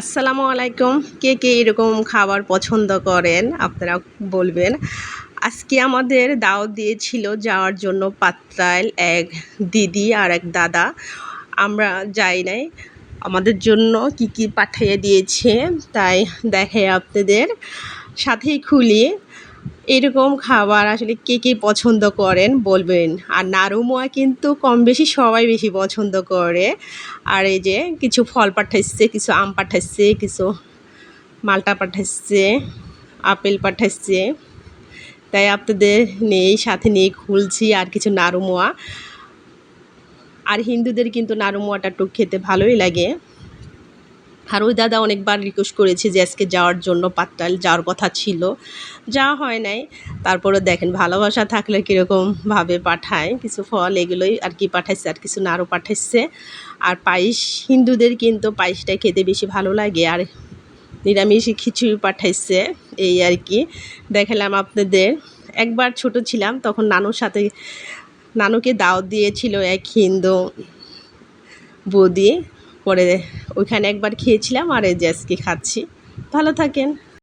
আসসালামু আলাইকুম। কে কে এরকম খাবার পছন্দ করেন, আপনারা বলবেন। আজকে আমাদের দাওয়াত দিয়েছিল যাওয়ার জন্য পাত্রাইল এক দিদি আর এক দাদা। আমরা যাই নাই। আমাদের জন্য কি কি পাঠিয়ে দিয়েছে, তাই দেখে আপনাদের সাথেই খুলি। এরকম খাবার আসলে কে কে পছন্দ করেন বলবেন। আর নাড়ুমোয়া কিন্তু কম বেশি সবাই বেশি পছন্দ করে। আর এই যে কিছু ফল পাঠাইছে, কিছু আম পাঠাইছে, কিছু মালটা পাঠাইছে, আপেল পাঠাইছে। তাই আপনাদের নেই, সাথে নিয়ে খুলছি আর কিছু নাড়ুমোয়া। আর হিন্দুদের কিন্তু নাড়ুমোয়াটা একটু খেতে ভালোই লাগে। আর ওই দাদা অনেকবার রিকোয়েস্ট করেছে যে আজকে যাওয়ার জন্য পাত্তাল যাওয়ার কথা ছিল। যাওয়া হয় নাই। তারপরে দেখেন, ভালোবাসা থাকলে কীরকমভাবে পাঠায়। কিছু ফল এগুলোই আর কি পাঠাইছে, আর কিছু নাড়ু পাঠাইছে। আর পায়েস, হিন্দুদের কিন্তু পায়েসটা খেতে বেশি ভালো লাগে। আর নিরামিষ খিচুড়ি পাঠাইছে, এই আর কি। দেখালাম আপনাদের। একবার ছোট ছিলাম, তখন নানুর সাথে, নানুকে দাওয়াত দিয়েছিল এক হিন্দু বৌদি। পরে ওইখানে একবার খেয়েছিলাম আর এই যে আজকে খাচ্ছি। ভালো থাকেন।